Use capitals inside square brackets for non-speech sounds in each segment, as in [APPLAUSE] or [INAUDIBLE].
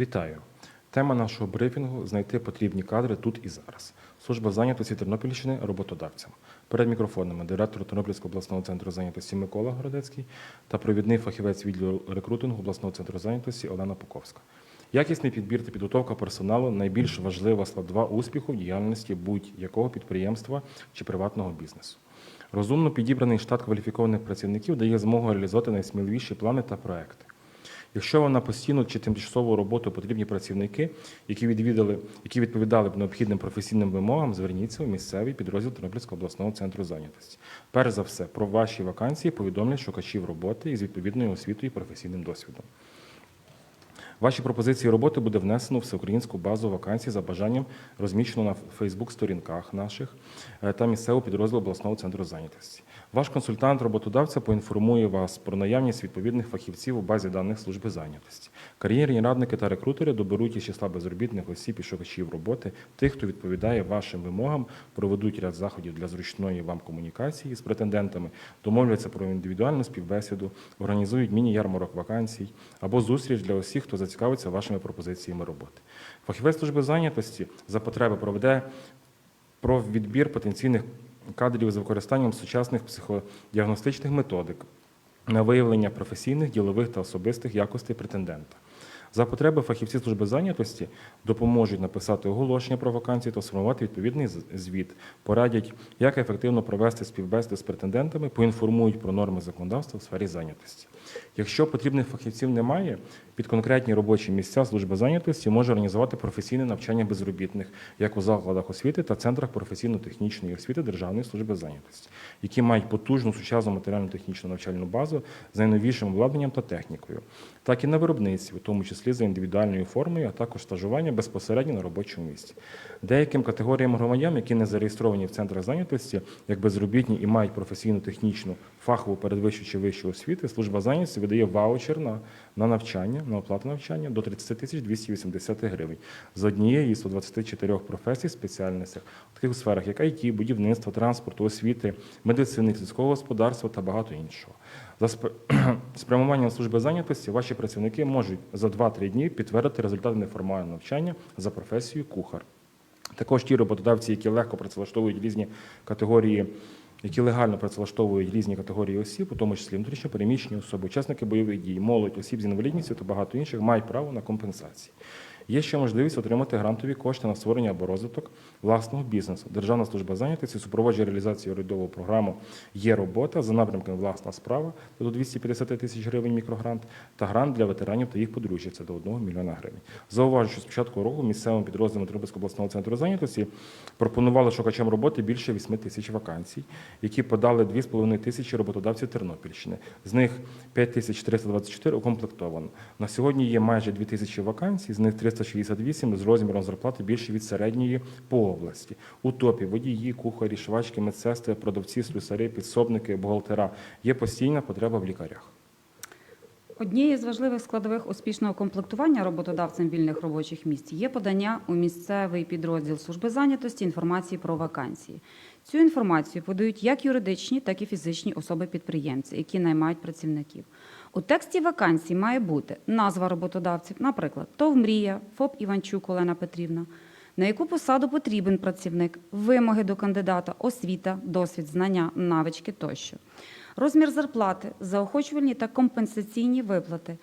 Вітаю! Тема нашого брифінгу знайти потрібні кадри тут і зараз. Служба зайнятості Тернопільщини роботодавцям. Перед мікрофонами директор Тернопільського обласного центру зайнятості Микола Городецький та провідний фахівець відділу рекрутингу обласного центру зайнятості Олена Поковська. Якісний підбір та підготовка персоналу найбільш важлива складова успіху в діяльності будь-якого підприємства чи приватного бізнесу. Розумно підібраний штат кваліфікованих працівників дає змогу реалізувати найсміливіші плани та проекти. Якщо вам на постійну чи тимчасову роботу потрібні працівники, які відвідали, які відповідали б необхідним професійним вимогам, зверніться у місцевий підрозділ Тернопільського обласного центру зайнятості. Перш за все, про ваші вакансії повідомлять шукачів роботи із відповідною освітою і професійним досвідом. Ваші пропозиції роботи буде внесено в всеукраїнську базу вакансій за бажанням, розміщено на Фейсбук-сторінках наших е, та місцевого підрозділу обласного центру зайнятості. Ваш консультант роботодавця поінформує вас про наявність відповідних фахівців у базі даних служби зайнятості. Кар'єрні радники та рекрутери доберуть із числа безробітних осіб і шукачів роботи, тих, хто відповідає вашим вимогам, проведуть ряд заходів для зручної вам комунікації з претендентами, домовляться про індивідуальну співбесіду, організують міні-ярмарок вакансій або зустріч для усіх, хто зацікавиться вашими пропозиціями роботи. Фахівець служби зайнятості за потреби проведе про відбір потенційних кадрів з використанням сучасних психодіагностичних методик на виявлення професійних, ділових та особистих якостей претендента. За потреби фахівці служби зайнятості допоможуть написати оголошення про вакансії та сформувати відповідний звіт, порадять, як ефективно провести співбесіди з претендентами, поінформують про норми законодавства в сфері зайнятості. Якщо потрібних фахівців немає, під конкретні робочі місця служба зайнятості може організувати професійне навчання безробітних як у закладах освіти та центрах професійно-технічної освіти Державної служби зайнятості, які мають потужну сучасну матеріально-технічну навчальну базу з найновішим обладнанням та технікою, так і на виробництві, в тому числі за індивідуальною формою, а також стажування безпосередньо на робочому місці. Деяким категоріям громадян, які не зареєстровані в центрах зайнятості, як безробітні і мають професійну технічну фахову передвищу чи вищу освіти, служба зайнятості видає ваучер на, на навчання, на оплату навчання до 30 тисяч 280 гривень з однієї з 124 професій спеціальностях у таких сферах, як IT, будівництво, транспорту, освіти, медицини, сільського господарства та багато іншого. За [CLEARS THROAT] спрямуванням служби зайнятості ваші працівники можуть за 2-3 дні підтвердити результати неформального навчання за професією кухар. Також ті роботодавці, які легко працевлаштовують різні категорії, які легально працевлаштовують різні категорії осіб, у тому числі внутрішньо переміщені особи, учасники бойових дій, молодь, осіб з інвалідністю та багато інших, мають право на компенсації. Є ще можливість отримати грантові кошти на створення або розвиток власного бізнесу. Державна служба зайнятості супроводжує реалізацію урядову програму Є робота за напрямком власна справа до 250 тисяч гривень мікрогрант та грант для ветеранів та їх подружжя це до 1 мільйона гривень. Зауважу, що з початку року місцевим підрозділом Тернопільського обласного центру зайнятості пропонували шукачам роботи більше 8 тисяч вакансій, які подали 2,5 тисячі роботодавців Тернопільщини. З них 5324 укомплектовано. На сьогодні є майже 2 тисячі вакансій, з них 368 з розміром зарплати більше від середньої по області. У топі водії, кухарі, швачки, медсестри, продавці, слюсари, підсобники, бухгалтера. Є постійна потреба в лікарях. Однією з важливих складових успішного комплектування роботодавцем вільних робочих місць є подання у місцевий підрозділ служби зайнятості інформації про вакансії. Цю інформацію подають як юридичні, так і фізичні особи-підприємці, які наймають працівників. У тексті вакансій має бути назва роботодавців, наприклад, ТОВ «Мрія», ФОП Іванчук Олена Петрівна, на яку посаду потрібен працівник, вимоги до кандидата, освіта, досвід, знання, навички тощо. Розмір зарплати, заохочувальні та компенсаційні виплати,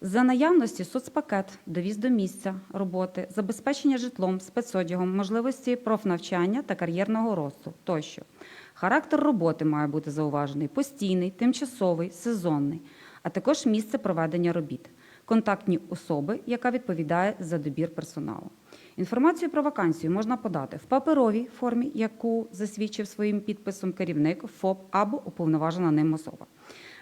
за наявності соцпакет, довіз до місця роботи, забезпечення житлом, спецодягом, можливості профнавчання та кар'єрного росту тощо. Характер роботи має бути зауважений постійний, тимчасовий, сезонний, а також місце проведення робіт, контактні особи, яка відповідає за добір персоналу. Інформацію про вакансію можна подати в паперовій формі, яку засвідчив своїм підписом керівник, ФОП або уповноважена ним особа.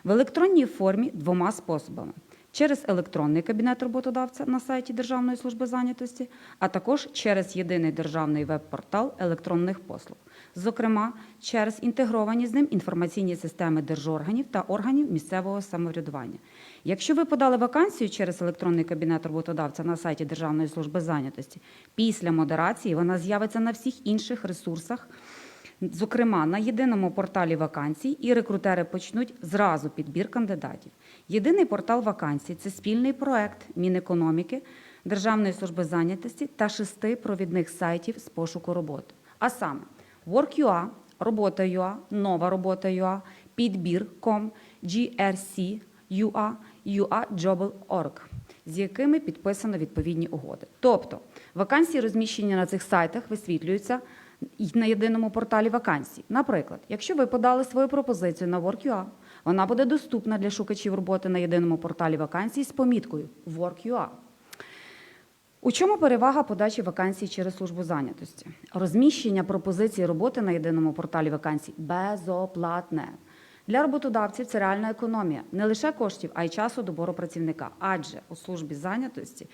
В електронній формі двома способами: через електронний кабінет роботодавця на сайті Державної служби зайнятості, а також через єдиний державний веб-портал електронних послуг, зокрема через інтегровані з ним інформаційні системи держорганів та органів місцевого самоврядування. Якщо ви подали вакансію через електронний кабінет роботодавця на сайті Державної служби зайнятості, після модерації вона з'явиться на всіх інших ресурсах. Зокрема, на єдиному порталі вакансій і рекрутери почнуть зразу підбір кандидатів. Єдиний портал вакансій це спільний проект Мінекономіки Державної служби зайнятості та шести провідних сайтів з пошуку роботи. А саме Work.ua, Робота.ua, Нова Робота.ua, Підбір.com, GRC.ua, UAJobl.org, з якими підписано відповідні угоди. Тобто вакансії, розміщені на цих сайтах, висвітлюються на єдиному порталі вакансій. Наприклад, якщо ви подали свою пропозицію на Work.ua, вона буде доступна для шукачів роботи на єдиному порталі вакансій з поміткою Work.ua. У чому перевага подачі вакансій через службу зайнятості? Розміщення пропозиції роботи на єдиному порталі вакансій безоплатне. Для роботодавців це реальна економія не лише коштів, а й часу добору працівника. Адже у службі зайнятості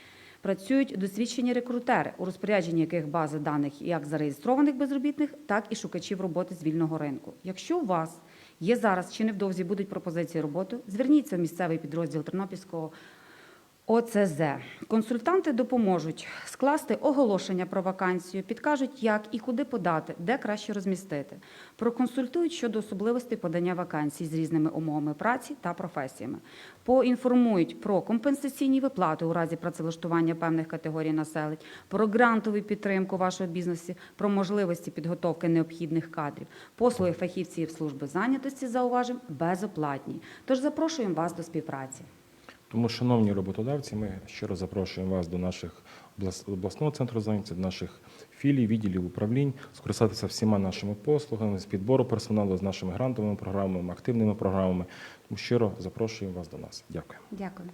працюють досвідчені рекрутери, у розпорядженні яких бази даних як зареєстрованих безробітних, так і шукачів роботи з вільного ринку. Якщо у вас є зараз чи невдовзі будуть пропозиції роботи, зверніться в місцевий підрозділ Тернопільського ОЦЗ. Консультанти допоможуть скласти оголошення про вакансію, підкажуть, як і куди подати, де краще розмістити. Проконсультують щодо особливостей подання вакансій з різними умовами праці та професіями. Поінформують про компенсаційні виплати у разі працевлаштування певних категорій населення, про грантову підтримку вашого бізнесу, про можливості підготовки необхідних кадрів. Послуги фахівців служби зайнятості зауважимо безоплатні. Тож запрошуємо вас до співпраці. Тому, шановні роботодавці, ми щиро запрошуємо вас до наших облас- обласного центру зайнятості, до наших філій, відділів управлінь, скористатися всіма нашими послугами з підбору персоналу, з нашими грантовими програмами, активними програмами. Тому щиро запрошуємо вас до нас. Дякую. Дякую.